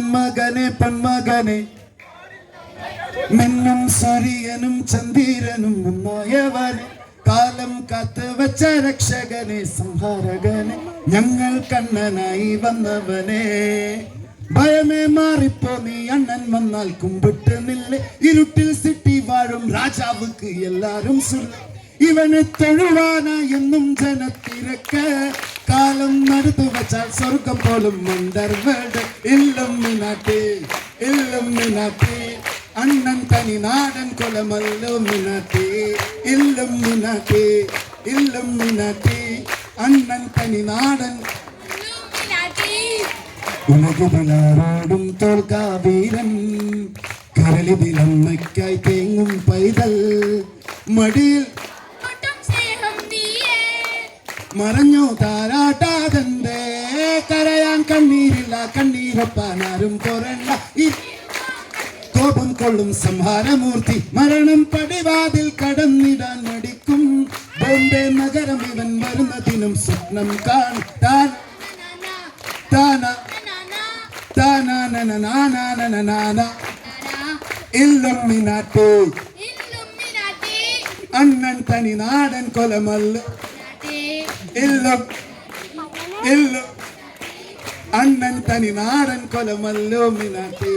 മന്മകനെ പെൺമകനെ മിന്നും സൂര്യനും ചന്ദ്രനും ഒന്നായവനെ കാലം കാത്ത് വെച്ച രക്ഷകനെ സംഹാരകനെ. ഞങ്ങൾ കണ്ണനായി വന്നവനെ. ഭയമേ മാറിപ്പോ നീ അണ്ണൻ വന്നാൽ കുമ്പിട്ട് നില്ലെ. ഇരുട്ടിൽ സിട്ടി വാഴും രാജാവുക്ക് എല്ലാരും സുല്ല ഇവനെ തൊഴുവാന എന്നും ജനത്തിരക്ക്. കാലം നടത്തു വച്ചാൽ സ്വർഗം പോലും മണ്ടർവേട്. ഇല്ലും മിനാട്ടി ഇല്ലും മിനാട്ടി. അണ്ണൻ തനി നാടൻ കൊലമല്ലോ മിനാട്ടി. ഇല്ലും മിനാട്ടി ഇല്ലും മിനാട്ടി. അണ്ണൻ തനി നാടൻ ഉലകുപിലാരോടും തോൽക്കാവീരൻ കരളിതിലമ്മയ്ക്കായി തേങ്ങും പൈതൽ. മടിയിൽ മറഞ്ഞു താരാട്ടാതെ കരയാൻ കണ്ണീരില്ല കണ്ണീരൊപ്പാനാരും കൊറണ്ട പോരണ്ട കോപം കൊള്ളും സംഹാരമൂർത്തി. മരണം പടിവാതിൽ കടന്നിടാൻ മടിക്കും. ബോംബെ നഗരം ഇവൻ വരുന്നതിനും സ്വപ്നം കാണും. താൻ താന അണ്ണൻ തനി നാടൻ അണ്ണൻ തനി നാടൻ കൊലമല്ലോ മിനാട്ടി